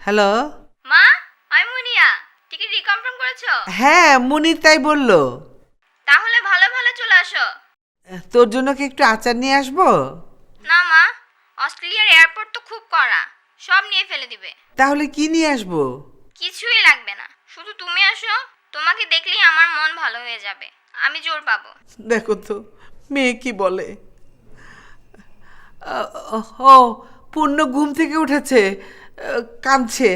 Hello? মা আমি মুনিয়া। Ticket reconfirm করেছ? হ্যাঁ মুনির তাই বলল। তাহলে ভালো ভালো চলে আসো। তোর জন্য কি একটু আচার নিয়ে আসব? না মা অস্ট্রেলিয়ার এয়ারপোর্ট তো খুব কড়া। সব নিয়ে ফেলে দিবে। তাহলে কি নিয়ে আসব? কিছুই লাগবে না। শুধু তুমি আসো তোমাকে দেখলেই আমার মন ভালো হয়ে যাবে। আমি জোর পাবো। দেখো তো মেয়ে কি বলে। ও পূর্ণ ঘুম থেকে উঠেছে। কাঁদছে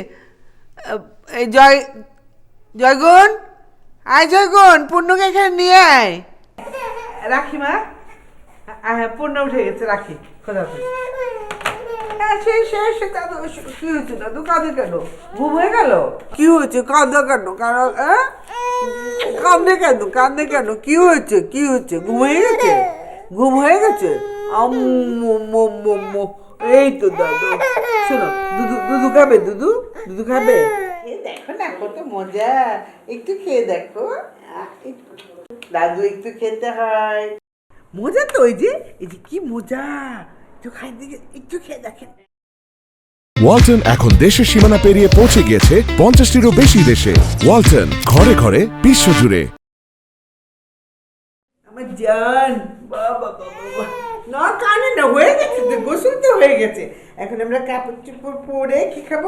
এই জয়, জয়গুণ, আয় জয়গুণ, পূর্ণকে এখানে নিয়ে আয়। রাখি মা। হ্যাঁ পূর্ণ উঠে গেছে, রাখি, খোদা হ্যাঁ সে সে সে দাদু কি হয়েছে দাদু কাঁদে কেন? ঘুম হয়ে গেল? কি হয়েছে? কাঁদে কেন? কারণ হ্যাঁ? কাঁদে কেন? কাঁদে কেন? কি হয়েছে? কি হয়েছে? ঘুম হয়ে গেছে? ঘুম হয়ে গেছে? এই তো দাদু। শোনো দুধু দুধু খাবে দুধু দুধু খাবে? দেখো না কত মজা। একটু খেয়ে দেখো। দাদু একটু খেতে হয়। মজা তো ওই যে এই যে কি মজা। একটু খাই দিকে একটু খেয়ে দেখেন। ওয়ালটন এখন দেশের সীমানা পেরিয়ে পৌঁছে গিয়েছে পঞ্চাশটিরও বেশি দেশে। ওয়ালটন ঘরে ঘরে বিশ্বজুড়ে আমার জান বাবা বাবা না কানে না হয়ে গেছে তো হয়ে গেছে। এখন আমরা কাপড় চোপড় পরে কি খাব?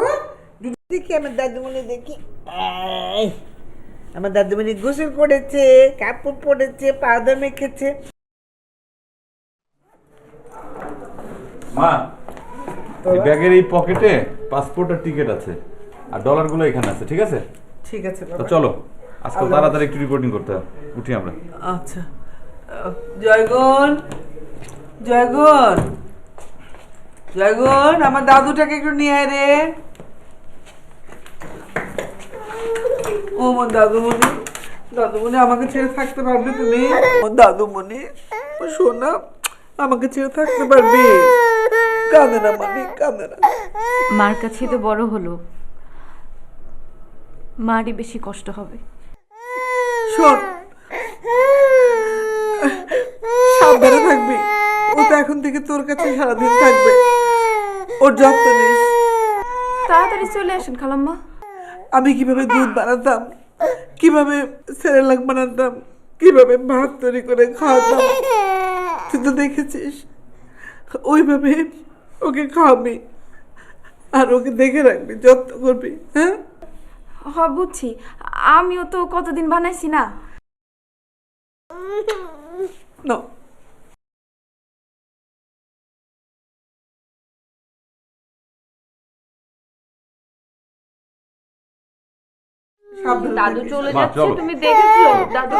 দুধ দেখি আমার দাদুমণি দেখি। এই, আমার দাদুমণি গোসল করেছে কাপড় পরেছে পাউডার মেখেছে। মা এই ব্যাগের এই পকেটে পাসপোর্ট আর টিকিট আছে আর ডলারগুলো এখানে আছে ঠিক আছে? ঠিক আছে তো চলো আজকে তাড়াতাড়ি একটু রিপোর্টিং করতে হবে। উঠি আমরা। আচ্ছা। জয়গুণ জয়গুণ। জয়গুণ আমার দাদুটাকে একটু নিয়ে আয় রে। ও আমার দাদুমণি দাদুমণি আমাকে ছেড়ে থাকতে পারবে তুমি? ও দাদুমণি ও সোনা আমাকে ছেড়ে থাকতে পারবে? কাঁদে না মানে কাঁদে না। মার কাছেই তো বড় হলো। মারই বেশি কষ্ট হবে। শোন সাবধানে থাকবি। ও তো এখন থেকে তোর কাছে সারাদিন থাকবে। ওর যত্ন নিস। তাড়াতাড়ি চলে আসেন খালাম্মা। আমি কীভাবে দুধ বানাতাম কীভাবে সেরেলাক বানাতাম কীভাবে ভাত তৈরি করে খাওয়াতাম তুই তো দেখেছিস ওইভাবে ওকে খাওয়াবি আর ওকে দেখে রাখবি যত্ন করবি হ্যাঁ? হ বুঝছি। আমিও তো কতদিন বানাইছি না। না দাদু চলে যাচ্ছে তুমি দেখেছ? দাদু